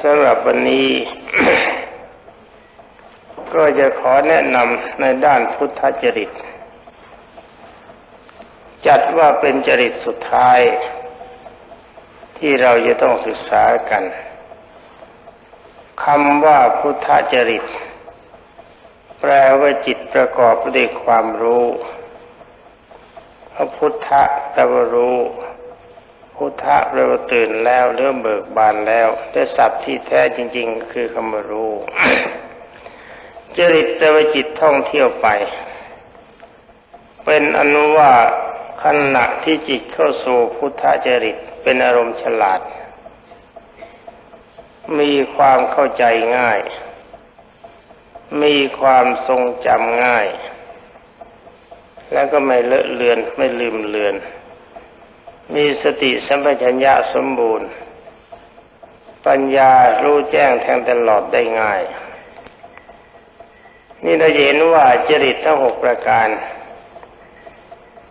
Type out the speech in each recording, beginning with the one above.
สำหรับวันนี้ ก็จะขอแนะนำในด้านพุทธจริต จัดว่าเป็นจริตสุดท้าย ที่เราจะต้องศึกษากันคำว่าพุทธจริต แปลว่าจิตประกอบด้วยความรู้พระพุทธแปลว่ารู้ พุทธะแปลว่าตื่นแล้วเริ่มเบิกบานแล้วได้ศัพท์ที่แท้จริง ๆ คือคำรู้จริตแปลว่าจิตท่องเที่ยวไป เป็นอนุว่าขณะที่จิตเข้าสู่พุทธจริตเป็นอารมณ์ฉลาด มีความเข้าใจง่าย มีความทรงจำง่าย แล้วก็ไม่เลอะเลือนไม่ลืมเลือน มีสติสัมปชัญญะสมบูรณ์ ปัญญารู้แจ้งแทงตลอดได้ง่าย นี่เราเห็นว่าจริตทั้งหกประการ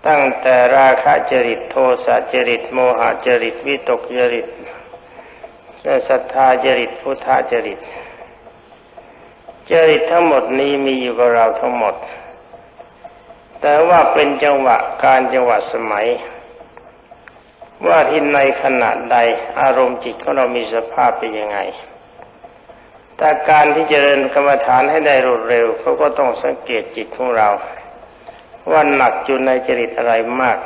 ตั้งแต่ราคะจริตโทสะจริต โมหจริต วิตกจริตและศรัทธาจริตพุทธจริต จริตทั้งหมดนี้มีอยู่กับเราทั้งหมด แต่ว่าเป็นจังหวะการจังหวะสมัย ว่าที่ในขณะใดอารมณ์จิตของเรามีสภาพเป็นยังไงแต่การที่จเจริญกรรมฐานให้ได้รวดเร็วเขาก็ต้องสังเกตจิตของเรา ว่าหนักอยู่ในจริตอะไรมาก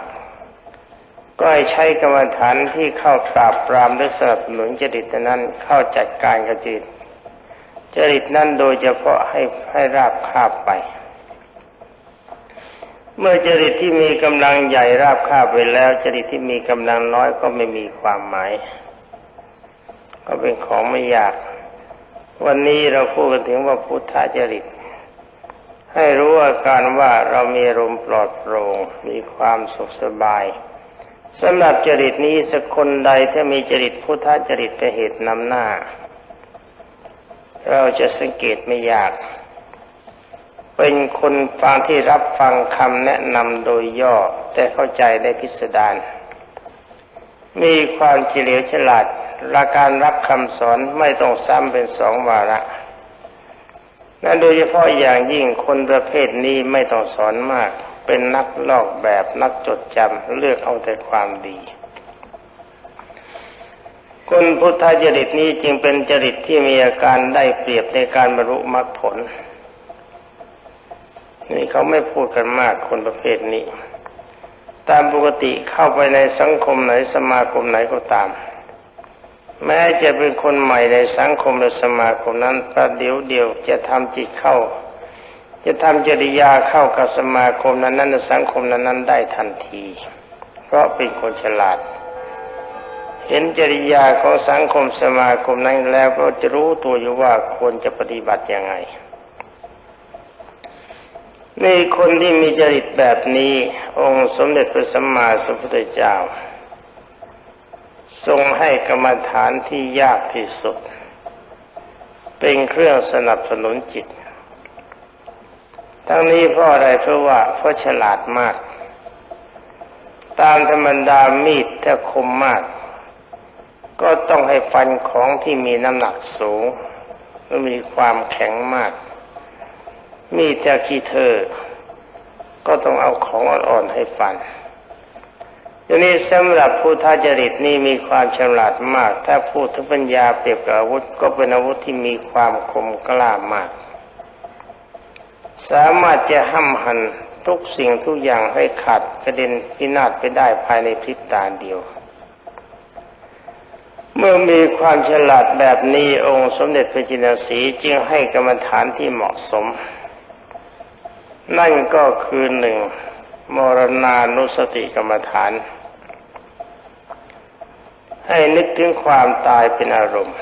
ก็ใใช้กรรมฐานที่เข้าปราบปรามหรือสนับสนุนจริตนั้นเข้าจัดการกับจิตจริตนั้นโดยเฉพาะให้ให้ราบคาบไป เมื่อจริตที่มีกำลังใหญ่ราบคาบไปแล้ว จริตที่มีกำลังน้อยก็ไม่มีความหมาย ก็เป็นของไม่ยาก วันนี้เราพูดกันถึงว่าพุทธจริต ให้รู้อาการว่าเรามีอารมปลอดโปร่งมีความสุขสบายสำหรับจริตนี้สักคนใดถ้ามีจริตพุทธจริตเป็นเหตุนำหน้า เราจะสังเกตไม่ยาก เป็นคนฟังที่รับฟังคำแนะนำโดยย่อ แต่เข้าใจได้พิสดารมีความเฉลียวฉลาดละการรับคำสอนไม่ต้องซ้ำเป็นสองวาระนั่นโดยเฉพาะอย่างยิ่งคนประเภทนี้ไม่ต้องสอนมาก เป็นนักลอกแบบนักจดจำเลือกเอาแต่ความดี คนพุทธจริตนี้จึงเป็นจริตที่มีอาการได้เปรียบในการบรรลุมรรคผล นี่เขาไม่พูดกันมากคนประเภทนี้ ตามปกติเข้าไปในสังคมไหนสมาคมไหนก็ตาม แม้จะเป็นคนใหม่ในสังคมหรือสมาคมนั้นประเดี๋ยวเดียวจะทำจิตเข้า จะทำจริยาเข้ากับสมาคมนั้นนั้นสังคมนั้นนั้นได้ทันที เพราะเป็นคนฉลาด เห็นจริยาของสังคมสมาคมนั้นแล้วก็จะรู้ตัวอยู่ว่าควรจะปฏิบัติยังไง ในคนที่มีจริตแบบนี้ องค์สมเด็จพระสัมมาสัมพุทธเจ้า ทรงให้กรรมฐานที่ยากที่สุด เป็นเครื่องสนับสนุนจิต ทั้งนี้เพราะอะไรเพราะว่าเพราะฉลาดมาก ตามธรรมดามีดถ้าคมมาก ก็ต้องให้ฟันของที่มีน้ำหนักสูงและมีความแข็งมาก มีดถ้าขี้เธอ ก็ต้องเอาของอ่อนๆให้ฟันทีนี้สำหรับผู้ท้าจริตนี่มีความฉลาดมาก ถ้าพูดถึงปัญญาเปรียบกับอาวุธก็เป็นอาวุธที่มีความคมกล้ามาก สามารถจะห้ำหันทุกสิ่งทุกอย่างให้ขาดกระเด็นพินาศไปได้ภายในพริบตาเดียว เมื่อมีความฉลาดแบบนี้องค์สมเด็จพระจินสีจึงให้กรรมฐานที่เหมาะสม นั่นก็คือหนึ่งมรณานุสติกรรมฐาน ให้นึกถึงความตายเป็นอารมณ์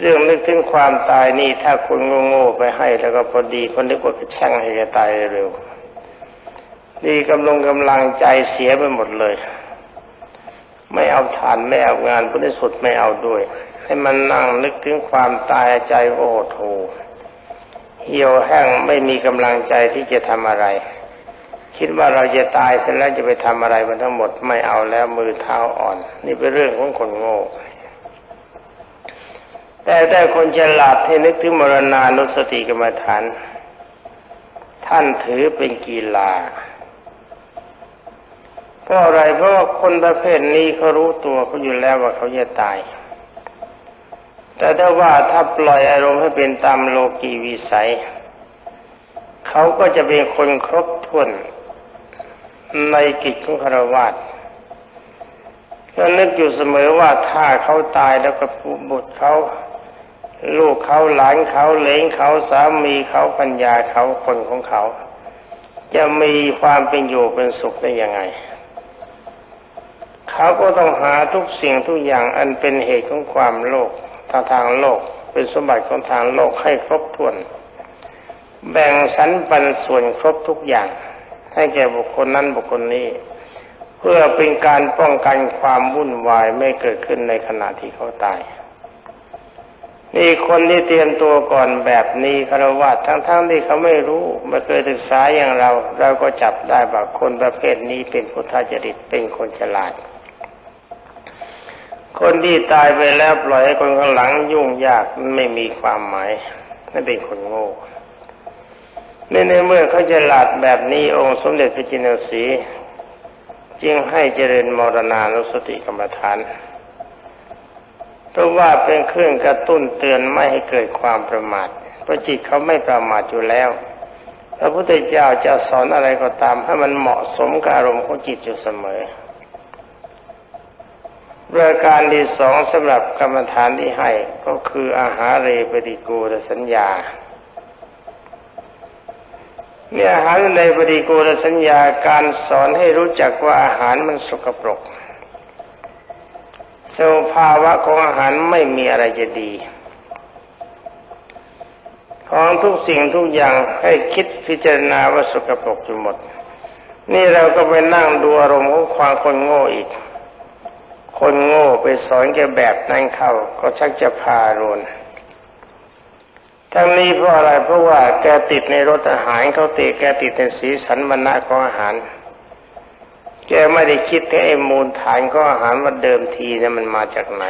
เรื่องนึกถึงความตายนี่ถ้าคุณโง่ๆไปให้แล้วก็พอดีคนนึกว่าจะแช่งให้แกตายเร็วดีกำลังกำลังใจเสียไปหมดเลย ไม่เอาฐานไม่เอางานพุทธสุดไม่เอาด้วย ให้มันนั่งนึกถึงความตายใจโอ้โห เหี่ยวแห้งไม่มีกำลังใจที่จะทำอะไร คิดว่าเราจะตายเสร็จแล้วจะไปทำอะไรมันทั้งหมดไม่เอาแล้วมือเท้าอ่อน นี่เป็นเรื่องของคนโง่ แต่แต่คนฉลาดที่นึกถึงมรณานุสติกรรมฐาน ท่านถือเป็นกีฬาเพราะอะไรเพราะคนประเภทนี้เขารู้ตัวเขาอยู่แล้วว่าเขาจะตาย แต่ถ้าว่าถ้าปล่อยอารมณ์ให้เป็นตามโลกีวิสัย เขาก็จะเป็นคนครบถ้วนในกิจของคารวะก็นึกอยู่เสมอว่าถ้าเขาตายแล้วก็บุตรเขาลูกเขาหลานเขาเลงเขาสามีเขาปัญญาเขาคนของเขา จะมีความเป็นอยู่เป็นสุขได้ยังไง เขาก็ต้องหาทุกสิ่งทุกอย่างอันเป็นเหตุของความโลกางทางโลก เป็นสมบัติของทางโลกให้ครบถ้วน แบ่งสรรปันส่วนครบทุกอย่าง ให้แก่บุคคลนั้นบุคคลนี้ เพื่อเป็นการป้องกันความวุ่นวายไม่เกิดขึ้นในขณะที่เขาตายนี่คนที่เตรียมตัวก่อนแบบนี้คารวะทั้งๆทที่เขาไม่รู้ไม่เคยศึกษาอย่างเรา เราก็จับได้ว่าคนประเภทนี้เป็นพุทธจริตเป็นคนฉลาด คนที่ตายไปแล้วปล่อยให้คนข้างหลังยุ่งยากไม่มีความหมายนั่นเป็นคนโง่ในในเมื่อเขาฉลาดแบบนี้องค์สมเด็จพระจินสีจึงให้เจริญมรณานุสติกรรมฐานเพราะว่าเป็นเครื่องกระตุ้นเตือนไม่ให้เกิดความประมาทเพราะจิตเขาไม่ประมาทอยู่แล้วพระพุทธเจ้าจะสอนอะไรก็ตามให้มันเหมาะสมกับอารมณ์ของจิตอยู่เสมอ ประการที่สองสำหรับกรรมฐานที่ให้ก็คืออาหารเรปฏิกูลสัญญาเนี่ยอาหารในปฏิกูลสัญญาการสอนให้รู้จักว่าอาหารมันสกปรกสภาวะของอาหารไม่มีอะไรจะดี ของทุกสิ่งทุกอย่างให้คิดพิจารณาว่าสกปรกอยู่หมด นี่เราก็ไปนั่งดูอารมณ์ของความคนโง่อีก คนโง่ไปสอนแกแบบนั้นเข้าก็ชักจะพารุนทั้งนี้เพราะอะไรเพราะว่าแกติดในรสอาหารเขาติแกติดในสีสันบรรณะของอาหาร แกไม่ได้คิดถึงไอ้มูลฐานก็อาหารว่าเดิมทีเนี่ยมันมาจากไหน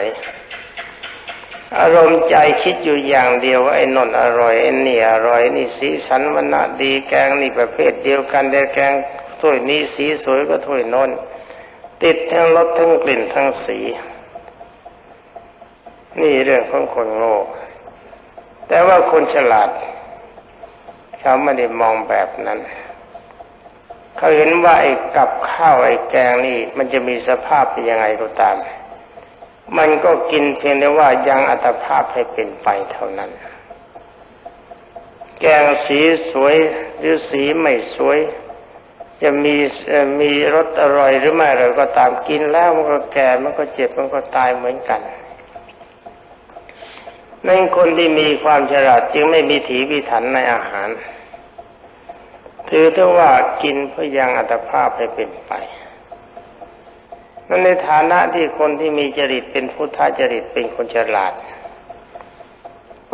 อารมณ์ใจคิดอยู่อย่างเดียวว่าไอ้นนอร่อยไอ้นี่อร่อยนี่สีสันมันน่ะดีแกงนี่ประเภทเดียวกันแต่แกงถ้วยนี้สีสวยก็ถ้วยนน ติดทั้งรสทั้งกลิ่นทั้งสี นี่เรื่องของคนโง่ แต่ว่าคนฉลาด เขาไม่ได้มองแบบนั้น เขาเห็นว่าไอ้กับข้าวไอ้แกงนี่ มันจะมีสภาพเป็นยังไงก็ตาม มันก็กินเพียงแต่ว่ายังอัตภาพให้เป็นไปเท่านั้น แกงสีสวยหรือสีไม่สวย จะมีมีรสอร่อยหรือไม่อร่อยก็ตามกินแล้วมันก็แก่มันก็เจ็บมันก็ตายเหมือนกันนั่นคนที่มีความฉลาดจึงไม่มีถีพิถันในอาหาร ถือถ้าว่ากินเพื่อยังอัตภาพให้เป็นไปนั่นในฐานะที่คนที่มีจริตเป็นพุทธจริตเป็นคนฉลาด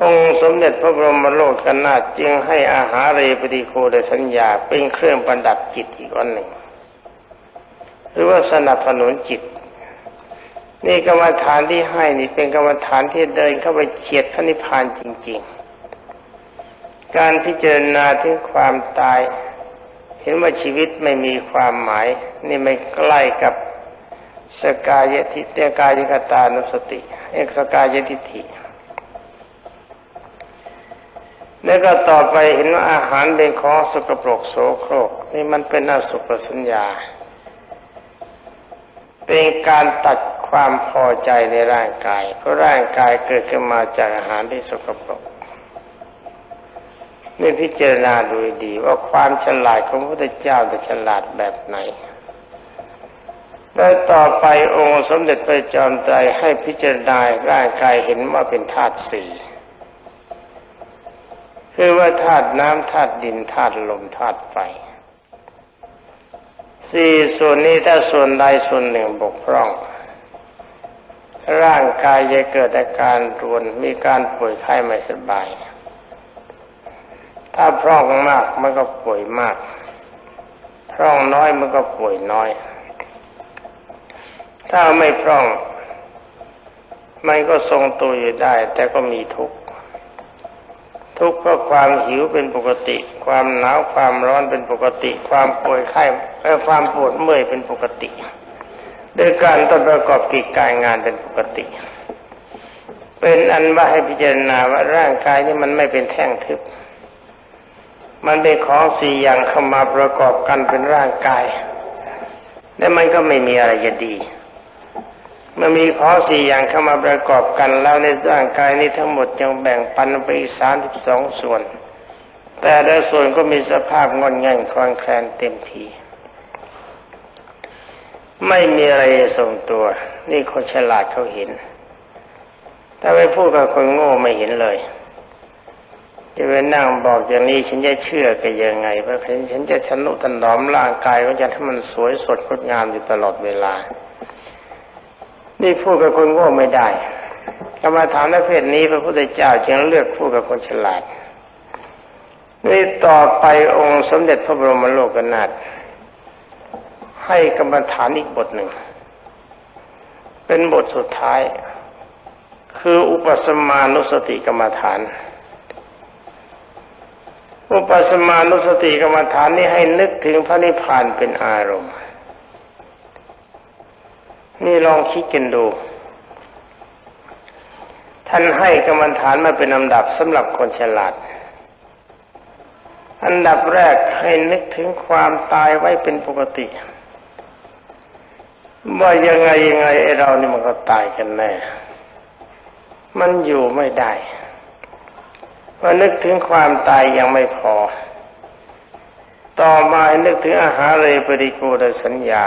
องค์สมเด็จพระบรมโลกนนาจึงให้อาหารเรปฏิโคดสัญญาเป็นเครื่องประดับจิตอีกอันหนึ่ง หรือว่าสนับสนุนจิต นี่กรรมฐานที่ให้นี่เป็นกรรมฐานที่เดินเข้าไปเฉียดพระนิพพานจริง ๆ การพิจารณาถึงความตาย เห็นว่าชีวิตไม่มีความหมาย นี่ไม่ใกล้กับสกายทิเตกายกตานุสติ เอกสกายทิฏฐิ แล้วก็ต่อไปเห็นว่าอาหารเป็นของสกปรกโสโครก นี่มันเป็นอสุปสัญญา เป็นการตัดความพอใจในร่างกาย เพราะร่างกายเกิดขึ้นมาจากอาหารที่สกปรกนี่พิจารณาดูดีว่าความฉลาดของพระพุทธเจ้าจะฉลาดแบบไหนแล้วต่อไปองค์สมเด็จพระจอมไตรให้พิจารณาร่างกายเห็นว่าเป็นธาตุสี่ คือว่าธาตุน้ำธาตุดินธาตุลมธาตุไฟสี่ส่วนนี้ถ้าส่วนใดส่วนหนึ่งบกพร่อง ร่างกายจะเกิดอาการรวนมีการป่วยไข้ไม่สบาย ถ้าพร่องมากมันก็ป่วยมาก พร่องน้อยมันก็ป่วยน้อย ถ้าไม่พร่อง มันก็ทรงตัวอยู่ได้ แต่ก็มีทุกข์ ทุกข์เพราะความหิวเป็นปกติ ความหนาวความร้อนเป็นปกติ ความป่วยไข้ความปวดเมื่อยเป็นปกติโดยการต้องประกอบกิจการงานเป็นปกติ เป็นอันว่าให้พิจารณาว่าร่างกายนี่มันไม่เป็นแท่งทึบ มันเป็นของสี่อย่างเข้ามาประกอบกันเป็นร่างกาย และมันก็ไม่มีอะไรจะดี มื่อมีของสี่อย่างเข้ามาประกอบกันแล้วในร่างกายนี้ทั้งหมดยังแบ่งปันไปอีกสามสิบสองส่วน แต่ละส่วนก็มีสภาพงอนงันคลอนแคลนเต็มทีไม่มีอะไรทรงตัว นี่คนฉลาดเขาเห็นถ้าไปพูดกับคนโง่ไม่เห็นเลย จะไปนั่งบอกอย่างนี้ฉันจะเชื่อกันยังไงเพราะฉันจะชนุถนอมร่างกายของฉันให้มันสวยสดงดงามอยู่ตลอดเวลา นี่พูดกับคนโง่ไม่ได้กรรมฐานประเภทนี้พระพุทธเจ้าจึงเลือกพูดกับคนฉลาดนี่ต่อไปองค์สมเด็จพระบรมโลกนาถให้กรรมฐานอีกบทหนึ่ง เป็นบทสุดท้าย คืออุปสมานุสติกรรมฐาน อุปสมานุสติกรรมฐานนี้ให้นึกถึงพระนิพพานเป็นอารมณ์ นี่ลองคิดกันดู ท่านให้กรรมฐานมาเป็นลำดับสำหรับคนฉลาด อันดับแรกให้นึกถึงความตายไว้เป็นปกติว่ายังไงยังไงไอเรานี่มันก็ตายกันแน่ มันอยู่ไม่ได้ว่านึกถึงความตายยังไม่พอ ต่อมานึกถึงอาหารเลยปริกูลสัญญา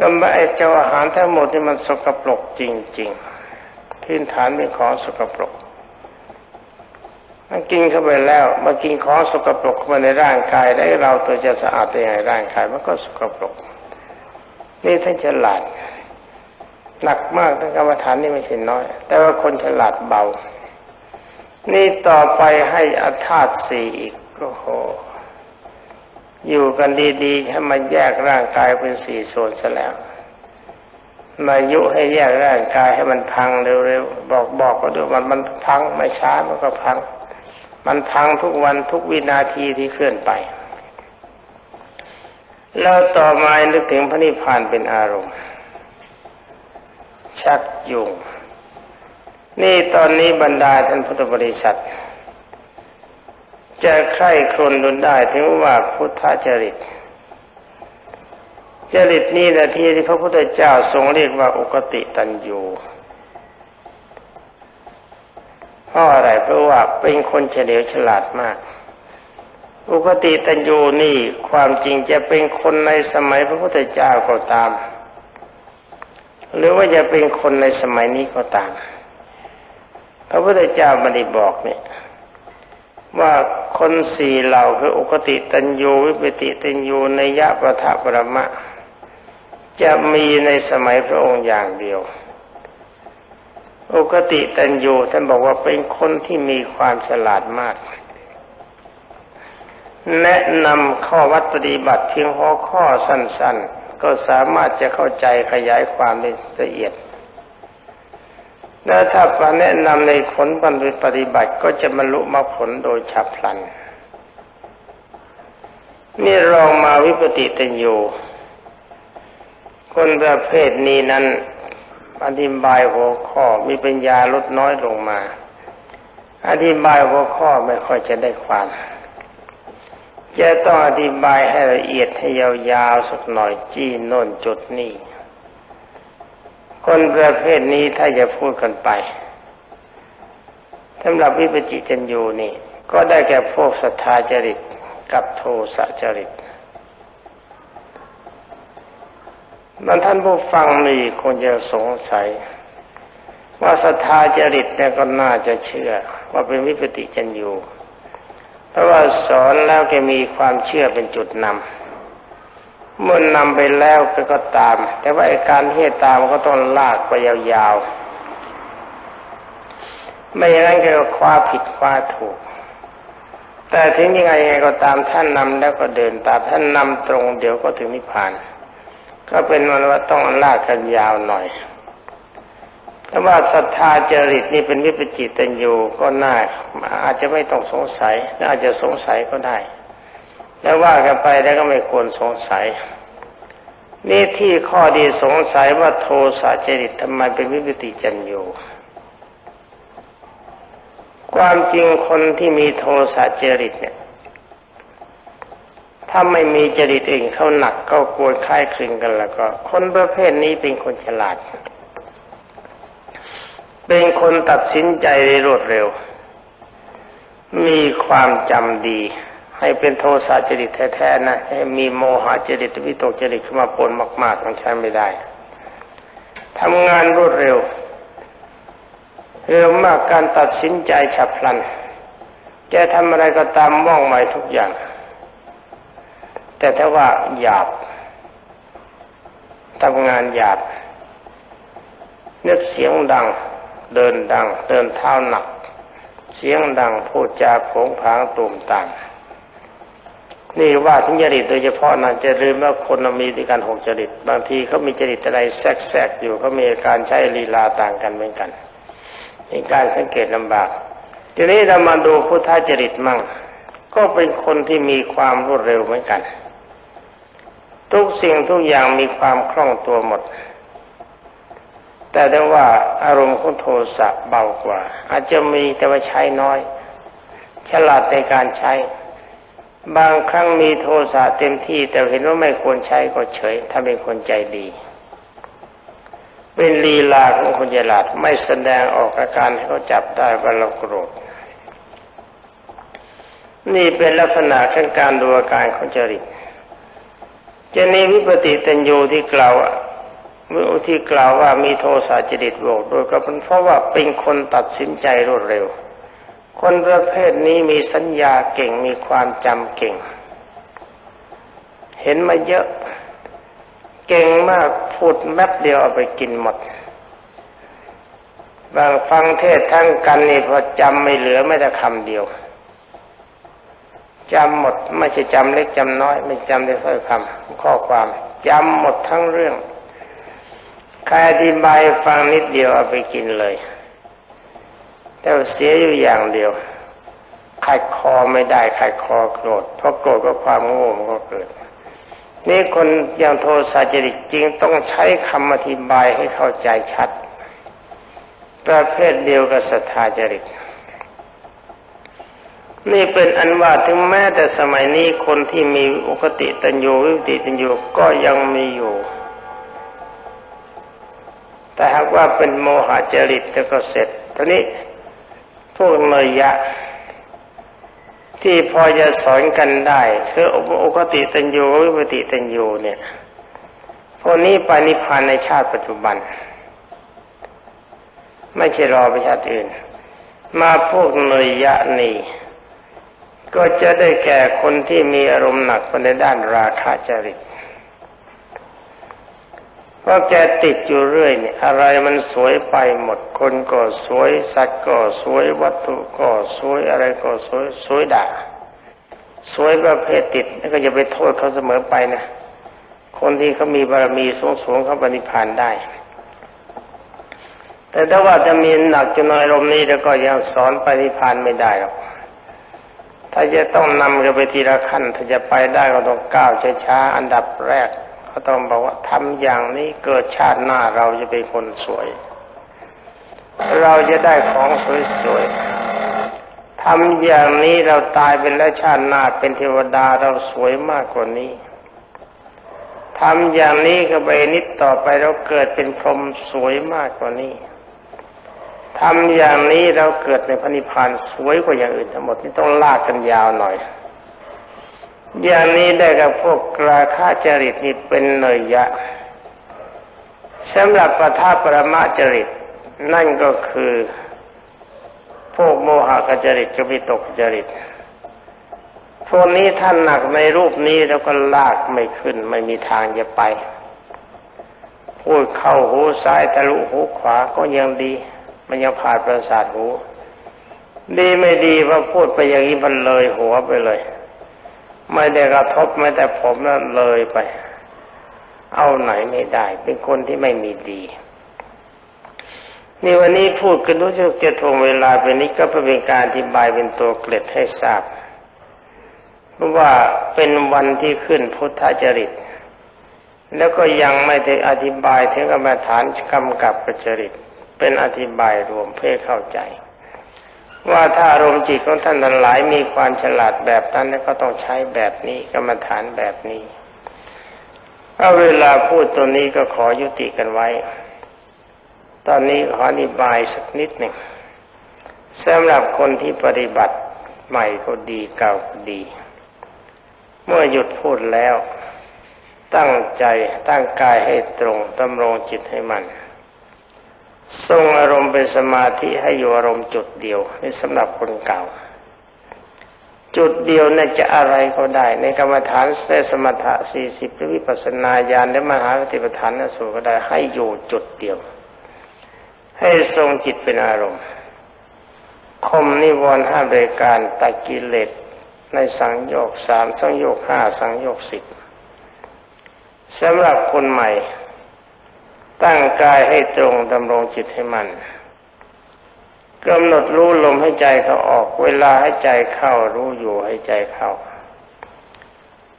ก็มาไอเจ้าอาหารทั้งหมดที่มันสกปรกจริงๆพื้นฐานเป็นของสกปรกมันกินเข้าไปแล้วมากินของสกปรกเข้ามาในร่างกายได้เราตัวจะสะอาดได้ยังไงร่างกายมันก็สกปรกนี่ท่านฉลาดหนักมากท่านกรรมฐานนี่ไม่ใช่น้อย แต่ว่าคนฉลาดเบา นี่ต่อไปให้อาธาตสี่อีกก็โห อยู่กันดีๆให้มันแยกร่างกายเป็นสี่ส่วนซะแล้ว มายุให้แยกร่างกายให้มันพังเร็วๆบอกบอกก็ดูมันมันพังไม่ช้ามันก็พัง มันพังทุกวันทุกวินาทีที่เคลื่อนไป แล้วต่อมานึกถึงพระนิพพานเป็นอารมณ์ ชักยุงนี่ตอนนี้บรรดาท่านพุทธบริษัท จะใคร่ครวญดุนได้ถึงว่าพุทธจริต จริตนี้นะที่ที่พระพุทธเจ้าทรงเรียกว่าอุกติตันยูเพราะอะไรเพราะว่าเป็นคนเฉลียวฉลาดมาก อุคติตัญญูนี่ความจริงจะเป็นคนในสมัยพระพุทธเจ้าก็ตาม หรือว่าจะเป็นคนในสมัยนี้ก็ตาม พระพุทธเจ้าบันได้บอกเนี่ย ว่าคนสี่เหล่าคืออุคติตัญญูวิปติตัญญูในยะปะทะปรมะ จะมีในสมัยพระองค์อย่างเดียว อุคติตัญญูท่านบอกว่าเป็นคนที่มีความฉลาดมาก แนะนำข้อวัดปฏิบัติเพียงหัวข้อสั้น ๆ ก็สามารถจะเข้าใจขยายความได้ละเอียด และถ้ามาแนะนำในผลปฏิบัติก็จะบรรลุมรรคผลโดยฉับพลัน นี่รองมาวิปติตัญญูคนประเภทนี้นั้นอธิบายหัวข้อมีปัญญาลดน้อยลงมา อธิบายหัวข้อไม่ค่อยจะได้ความ จะต้องอธิบายให้ละเอียดให้ยาวๆสักหน่อยจี้โน่นจุดนี่ คนประเภทนี้ถ้าจะพูดกันไปสำหรับวิปจิจันยูนี่ ก็ได้แก่พวกศรัทธาจริตกับโทสะจริตมันท่านผู้ฟังนี่คงจะสงสัย ว่าศรัทธาจริตเนี่ยก็น่าจะเชื่อ ว่าเป็นวิปติจันยูเพราะว่าสอนแล้วแกมีความเชื่อเป็นจุดนำ เมื่อนนำไปแล้วก็ก็ตาม แต่ว่าไอการที่ตามก็ต้องลากไปยาวๆ ไม่อย่างนั้นก็คว้าผิดคว้าถูก แต่ถึงยังไงไงก็ตามท่านนำแล้วก็เดินตามท่านนำตรงเดี๋ยวก็ถึงนิพพาน ก็เป็นวันว่าต้องลากกันยาวหน่อยถ้าว่าศรัทธาจริตนี่เป็นวิปจิตตัญญูก็น่าอาจจะไม่ต้องสงสัยอาจจะสงสัยก็ได้ แล้วว่ากันไปแล้วก็ไม่ควรสงสัย นี่ที่ข้อดีสงสัยว่าโทสะจริตทำไมเป็นวิปจิตัญญูความจริงคนที่มีโทสะจริตเนี่ย ถ้าไม่มีจริตอื่นเข้าหนักก็กวนคล้ายคลึงกันแล้วก็ คนประเภทนี้เป็นคนฉลาด เป็นคนตัดสินใจได้รวดเร็ว มีความจำดี ให้เป็นโทสะจริตแท้ๆนะให้มีโมหะจริตวิตกจริตขึ้นมาปนมาก ๆ มันใช้ไม่ได้ทำงานรวดเร็ว เร็วมากการตัดสินใจฉับพลันแกทำอะไรก็ตามว่องไวทุกอย่าง แต่ถ้าว่าหยาบทำงานหยาบนึกเสียงดัง เดินดัง เดินเท้าหนัก เสียงดังพูดจาโผงผางตุ่มตาม นี่ว่าถึงจริตโดยเฉพาะนะจะลืมว่าคนมีด้วยกันหกจริต บางทีเขามีจริตอะไรแทรกๆอยู่เขามีการใช้ลีลาต่างกันเหมือนกันในการสังเกตลำบาก ทีนี้เรามาดูพุทธจริตมั่ง ก็เป็นคนที่มีความรวดเร็วเหมือนกัน ทุกสิ่งทุกอย่างมีความคล่องตัวหมด แต่ได้ว่าอารมณ์ของโทสะเบากว่า อาจจะมีแต่ว่าใช้น้อย ฉลาดในการใช้ บางครั้งมีโทสะเต็มที่แต่เห็นว่าไม่ควรใช้ก็เฉย ถ้าเป็นคนใจดี เป็นลีลาของคนฉลาดไม่แสดงออกอาการให้เขาจับได้ว่าเราโกรธ นี่เป็นลักษณะของการดูอาการของจริตจะนี้วิปติตัญญูที่กล่าวที่กล่าวว่ามีโทสะจริตโลกโดยก็เป็นเพราะว่าเป็นคนตัดสินใจรวดเร็ว คนประเภทนี้มีสัญญาเก่งมีความจำเก่ง เห็นมาเยอะ เก่งมากพูดแมบเดียวเอาไปกินหมด บางฟังเทศทั้งกันนี่พอจำไม่เหลือไม่แต่คำเดียวจำหมดไม่ใช่จำเล็กจำน้อย ไม่จำได้ค่อยคำข้อความจำหมดทั้งเรื่องใครอธิบายฟังนิดเดียวเอาไปกินเลย แต่เสียอยู่อย่างเดียวขัดคอไม่ได้ขัดคอโกรธเพราะโกรธก็ความโง่มันก็เกิด นี่คนอย่างโทสะจริตจริงต้องใช้คำอธิบายให้เข้าใจชัด ประเภทเดียวกับศรัทธาจริตนี่เป็นอันว่าถึงแม้แต่สมัยนี้คนที่มีอุคติตัญญูวิปติตัญญูก็ยังมีอยู่ แต่หากว่าเป็นโมหะจริตก็เสร็จทีนี้ วกเนยยะ ที่พอจะสอนกันได้คืออุคติตัญญูวิปติตัญญูเนี่ยพวกนี้ไปนิพพานในชาติปัจจุบัน ไม่ใช่รอไปชาติอื่น มาพวกเนยยะนี่ก็จะได้แก่คนที่มีอารมณ์หนักในด้านราคะจริต เพราะแกติดอยู่เรื่อยเนี่ยอะไรมันสวยไปหมดคนก็สวยสัตว์ก็สวยวัตถุก็สวยอะไรก็สวยสวยด่า สวยประเภทติดแล้วก็อย่าไปโทษเขาเสมอไปนะคนที่เขามีบารมีสูงสูงเขาปฏิพานได้ แต่ถ้าว่าจะมีหนักจนน้อยลมนี้แล้วก็ยังสอนปฏิพานไม่ได้หรอกถ้าจะต้องนำกันไปทีละขั้น ถ้าจะไปได้ก็ต้องก้าวช้าๆอันดับแรก ต้องบอกว่าทำอย่างนี้เกิดชาติหน้าเราจะเป็นคนสวย เราจะได้ของสวยๆทำอย่างนี้เราตายเป็นแล้วชาติหน้าเป็นเทวดาเราสวยมากกว่านี้ทำอย่างนี้ก็ไปนิดต่อไปเราเกิดเป็นพรหมสวยมากกว่านี้ทำอย่างนี้เราเกิดในพระนิพพานสวยกว่าอย่างอื่นทั้งหมดนี่ต้องลากกันยาวหน่อย อย่างนี้ได้กับพวกราคาจริตนี่เป็นเนยยะสำหรับปทาปรมาจริต นั่นก็คือ พวกโมหะกจริตกับวิตกจริต พวกนี้ท่านหนักในรูปนี้แล้วก็ลากไม่ขึ้น ไม่มีทางจะไปพูดเข้าหูซ้ายทะลุหูขวาก็ยังดี มันยังผ่านประสาทหู ดีไม่ดีว่าพูดไปอย่างนี้มันเลยหัวไปเลย ไม่ได้กระทบไม่แต่ผมนั้นเลยไป เอาไหนไม่ได้ เป็นคนที่ไม่มีดีนี่วันนี้พูดกันรู้สึกจะทวงเวลาเป็นนี้ก็เพื่อเป็นการอธิบายเป็นตัวเกล็ดให้ทราบเพราะว่าเป็นวันที่ขึ้นพุทธจริต แล้วก็ยังไม่ได้อธิบายถึงกรรมฐานกำกับประจริต เป็นอธิบายรวมเพื่อเข้าใจ ว่าถ้าอารมณ์จิตของท่านทั้งหลายมีความฉลาดแบบนั้นก็ต้องใช้แบบนี้กรรมฐานแบบนี้เอาเวลาพูดตัวนี้ก็ขอยุติกันไว้ ตอนนี้ขออธิบายสักนิดหนึ่งสำหรับคนที่ปฏิบัติใหม่ก็ดีเก่าก็ดี เมื่อหยุดพูดแล้ว ตั้งใจตั้งกายให้ตรงดำรงจิตให้มัน ทรงอารมณ์เป็นสมาธิให้อยู่อารมณ์จุดเดียวนี่สำหรับคนเก่า จุดเดียวนี่จะอะไรก็ได้ ในกรรมฐานเสสมถะสี่สิบหรือวิปัสสนาญาณและมหาปฏิปทานนสูก็ได้ให้อยู่จุดเดียว ให้ทรงจิตเป็นอารมณ์คมนิวรณ์ห้าบริการตะกิเลสในสังโยกสามสังโยกห้าสังโยกสิบสำหรับคนใหม่ ตั้งกายให้ตรงดำรงจิตให้มันกำหนดรู้ลมให้ใจเขาออก เวลาให้ใจเข้ารู้อยู่ให้ใจเข้า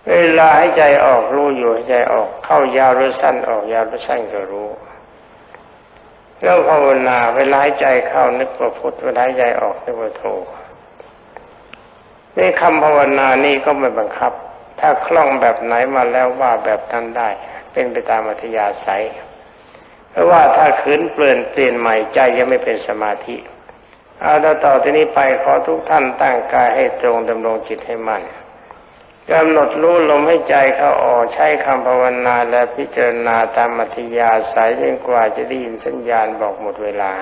เวลาให้ใจออกรู้อยู่ให้ใจออก เข้ายาวหรือสั้นออกยาวหรือสั้นก็รู้แล้วภาวนาเวลาให้ใจเข้านึกว่าพุทธเวลาให้ใจออกนึกว่าโทนี่คำภาวนานี่ก็ไม่บังคับ ถ้าคล่องแบบไหนมาแล้วว่าแบบนั้นได้ เป็นไปตามอัธยาศัย เพราะว่าถ้าขืนเปลี่ยนเปลี่ยนใหม่ใจยังไม่เป็นสมาธิเอาต่อที่นี้ไปขอทุกท่านตั้งกายให้ตรงดำรงจิตให้มั่นกำหนดรู้ลมให้ใจเข้าออกใช้คำภาวนาและพิจารณาตามมัธยาสายจนกว่าจะได้ยินสัญญาณบอกหมดเวลา